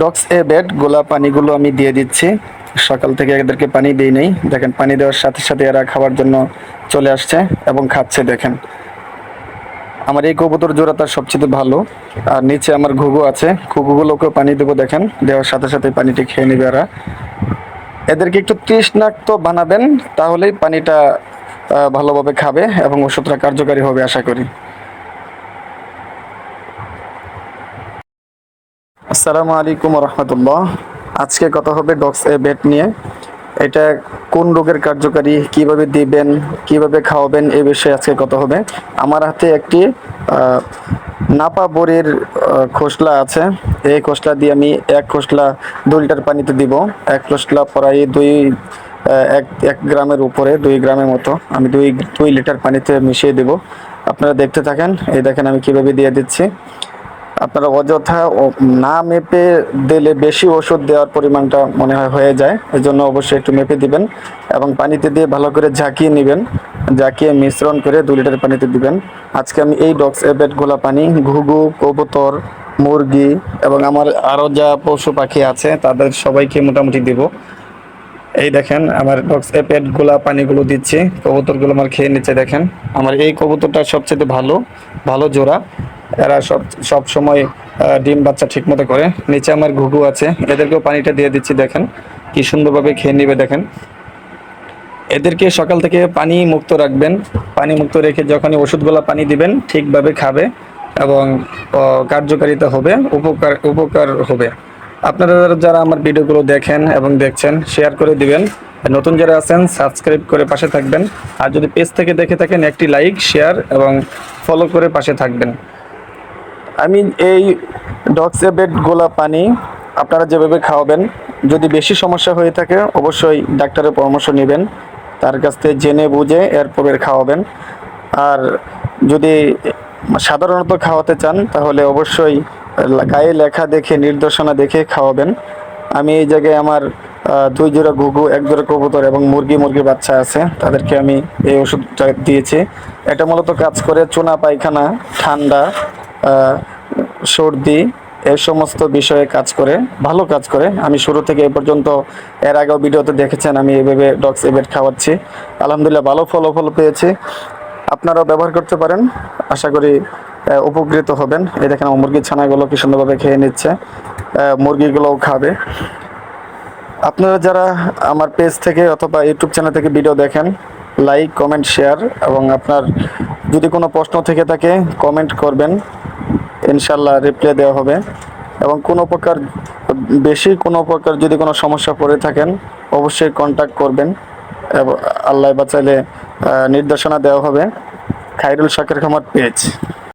Docs এ bed গোলা পানিগুলো আমি দিয়ে দিচ্ছি। সকাল থেকে এদেরকে পানি দিই নেই। দেখেন, পানি দেওয়ার সাথে সাথে এরা খাওয়ার জন্য চলে আসছে এবং খাচ্ছে, দেখেন। আমার এই কবুতর জোড়াটা সবচেয়ে ভালো। আর নিচে আমার ঘুঘু আছে। ঘুঘুগুলোকে পানি দেবো, দেখেন। দেওয়ার সাথে সাথে পানিটি খেয়ে নেবে এরা। এদেরকে একটু তৃষ্ণাক্ত বানাবেন, তাহলেই পানিটা ভালোভাবে খাবে এবং ওষুধটা কার্যকারী হবে, আশা করি। আসসালামু আলাইকুম রহমতুল্লাহ আজকে কথা হবে ডক্স এ বেট নিয়ে। এটা কোন রোগের কার্যকারী, কীভাবে দিবেন, কীভাবে খাওয়াবেন, এ বিষয়ে আজকে কথা হবে। আমার হাতে একটি নাপা বড়ির খোসলা আছে। এই খোসলা দিয়ে আমি এক খোসলা দুই লিটার পানিতে দিব। এক খোসলা প্রায় দুই এক এক গ্রামের উপরে, দুই গ্রামের মতো। আমি দুই দুই লিটার পানিতে মিশিয়ে দেব। আপনারা দেখতে থাকেন। এই দেখেন আমি কীভাবে দিয়ে দিচ্ছি। আপনারা অযথা না মেপে দিলে বেশি ওষুধ দেওয়ার পরিমাণটা মনে হয় হয়ে যায়। এই জন্য অবশ্যই একটু মেপে দিবেন এবং পানিতে দিয়ে ভালো করে ঝাঁকিয়ে নেবেন। ঝাঁকিয়ে মিশ্রণ করে দু লিটার পানিতে দিবেন। আজকে আমি এই ডক্স এবেট গোলা পানি, ঘুঘু, কবুতর, মুরগি এবং আমার আরও যা পশু পাখি আছে তাদের সবাইকে মোটামুটি দিব। এই দেখেন, আমার বক্স এপেটগুলা পানিগুলো দিচ্ছি। কবুতরগুলো আমার খেয়ে নিচ্ছে, দেখেন। আমার এই কবুতরটা সবচেয়ে ভালো ভালো জোড়া। এরা সব সব সময় ডিম বাচ্চা ঠিক মতো করে। নিচে আমার ঘুঘু আছে। এদেরকেও পানিটা দিয়ে দিচ্ছি, দেখেন। কি সুন্দরভাবে খেয়ে নিবে, দেখেন। এদেরকে সকাল থেকে পানি মুক্ত রাখবেন। পানি মুক্ত রেখে যখনই ওষুধগুলো পানি দিবেন, ঠিকভাবে খাবে এবং কার্যকারিতা হবে, উপকার উপকার হবে। আপনারা যারা আমার ভিডিওগুলো দেখেন এবং দেখছেন, শেয়ার করে দিবেন। নতুন যারা আছেন, সাবস্ক্রাইব করে পাশে থাকবেন। আর যদি পেজ থেকে দেখে থাকেন, একটি লাইক, শেয়ার এবং ফলো করে পাশে থাকবেন। আমি এই ডক্স বেড গোলা পানি আপনারা যেভাবে খাওয়াবেন, যদি বেশি সমস্যা হয়ে থাকে, অবশ্যই ডাক্তারের পরামর্শ নেবেন, তার কাছ থেকে জেনে বুঝে এরপরের খাওয়াবেন। আর যদি সাধারণত খাওয়াতে চান, তাহলে অবশ্যই গায়ে লেখা দেখে, নির্দেশনা দেখে খাওয়াবেন। আমি এই জায়গায় আমার দুই জোড়া ঘুঘু, এক জোড়া কবুতর এবং মুরগি, মুরগির বাচ্চা আছে। তাদেরকে আমি এই ওষুধটা দিয়েছি। এটা মূলত কাজ করে চুনা পায়খানা, ঠান্ডা সর্দি এই সমস্ত বিষয়ে কাজ করে, ভালো কাজ করে। আমি শুরু থেকে এ পর্যন্ত, এর আগেও ভিডিওতে দেখেছেন, আমি এভাবে ডক্স এবেট খাওয়াচ্ছি। আলহামদুলিল্লাহ, ভালো ফলাফল পেয়েছি। আপনারাও ব্যবহার করতে পারেন। আশা করি উপকৃত হবেন। এই দেখেন, আমার মুরগির ছানাগুলো কি সুন্দরভাবে খেয়ে নিচ্ছে। মুরগিগুলোও খাবে। আপনারা যারা আমার পেজ থেকে অথবা ইউটিউব চ্যানেল থেকে ভিডিও দেখেন, লাইক, কমেন্ট, শেয়ার এবং আপনার যদি কোনো প্রশ্ন থেকে থাকে, কমেন্ট করবেন। ইনশাল্লাহ রিপ্লাই দেওয়া হবে। এবং কোনো প্রকার, বেশি কোনো প্রকার যদি কোনো সমস্যা পড়ে থাকেন, অবশ্যই কন্ট্যাক্ট করবেন। এবং, আল্লাহ বাঁচাইলে নির্দেশনা দেওয়া হবে। খাইরুল শাকের খামার পেজ